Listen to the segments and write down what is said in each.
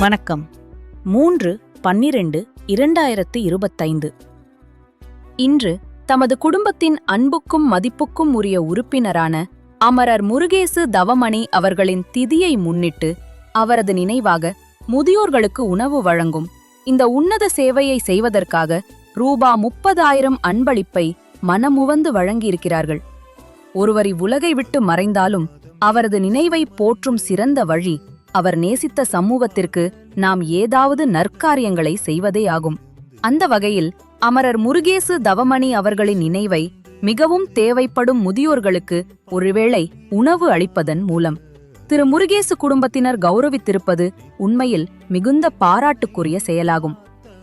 வணக்கம். மூன்று பன்னிரண்டு இரண்டாயிரத்து இருபத்தைந்து. இன்று தமது குடும்பத்தின் அன்புக்கும் மதிப்புக்கும் உரிய உறுப்பினரான அமரர் முருகேசு தவமணி அவர்களின் திதியை முன்னிட்டு அவரது நினைவாக முதியோர்களுக்கு உணவு வழங்கும் இந்த உன்னத சேவையை செய்வதற்காக ரூபா முப்பதாயிரம் அன்பளிப்பை மனமுவந்து வழங்கியிருக்கிறார்கள். ஒருவர் இவ்வுலகை விட்டு மறைந்தாலும் அவரது நினைவை போற்றும் சிறந்த வழி அவர் நேசித்த சமூகத்திற்கு நாம் ஏதாவது நற்காரியங்களை செய்வதே ஆகும். அந்த வகையில் அமரர் முருகேசு தவமணி அவர்களின் நினைவை மிகவும் தேவைப்படும் முதியோர்களுக்கு ஒருவேளை உணவு அளிப்பதன் மூலம். திரு முருகேசு குடும்பத்தினர் கௌரவித்திருப்பது உண்மையில் மிகுந்த பாராட்டுக்குரிய செயலாகும்.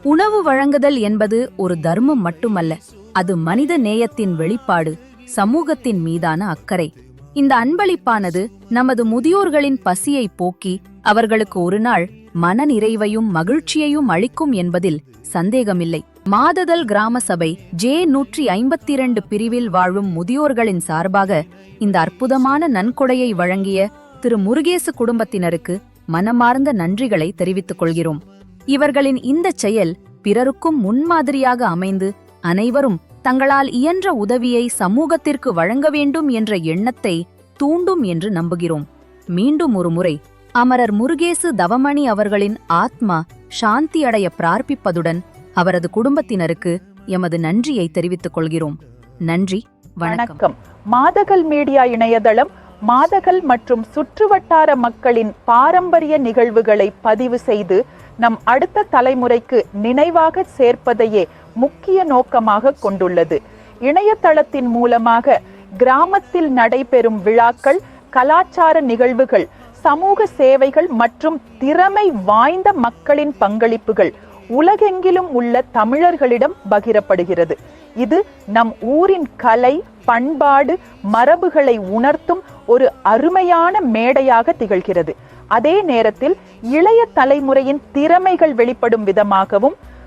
உணவு வழங்குதல் என்பது ஒரு தர்மம் மட்டுமல்ல அது மனித நேயத்தின் வெளிப்பாடு சமூகத்தின் மீதான அக்கறை. இந்த அன்பளிப்பானது நமது முதியோர்களின் பசியை போக்கி அவர்களுக்கு ஒரு நாள் மன நிறைவையும் மகிழ்ச்சியையும் அளிக்கும் என்பதில் சந்தேகமில்லை. மாததல் கிராம சபை ஜே நூற்றி ஐம்பத்தி இரண்டு பிரிவில் வாழும் முதியோர்களின் சார்பாக இந்த அற்புதமான நன்கொடையை வழங்கிய திரு முருகேசு குடும்பத்தினருக்கு மனமார்ந்த நன்றிகளை தெரிவித்துக் கொள்கிறோம். இவர்களின் இந்த செயல் பிறருக்கும் முன்மாதிரியாக அமைந்து அனைவரும் தங்களால் இயன்ற உதவியை சமூகத்திற்கு வழங்க வேண்டும் என்ற எண்ணத்தை தூண்டும் என்று நம்புகிறோம். மீண்டும் ஒரு முறை அமரர் முருகேசு தவமணி அவர்களின் ஆத்மா சாந்தி அடைய பிரார்ப்பிப்பதுடன் அவரது குடும்பத்தினருக்கு எமது நன்றியை தெரிவித்துக் கொள்கிறோம். நன்றி வணக்கம். வணக்கம். மாதகல் மீடியா இணையதளம் மாதகல் மற்றும் சுற்றுவட்டார மக்களின் பாரம்பரிய நிகழ்வுகளை பதிவு செய்து நம் அடுத்த தலைமுறைக்கு நினைவாக சேர்ப்பதையே முக்கிய நோக்கமாக கொண்டுள்ளது. இணையதளத்தின் மூலமாக கிராமத்தில் நடைபெறும் விழாக்கள் கலாச்சார நிகழ்வுகள் சமூக சேவைகள் மற்றும் திறமை வாய்ந்த மக்களின் பங்களிப்புகள் உலகெங்கிலும் உள்ள தமிழர்களிடம் பகிரப்படுகிறது. இது நம் ஊரின் கலை பண்பாடு மரபுகளை உணர்த்தும் ஒரு அருமையான மேடையாக திகழ்கிறது. அதே நேரத்தில் இளைய தலைமுறையின் திறமைகள் வெளிப்படும் விதமாகவும்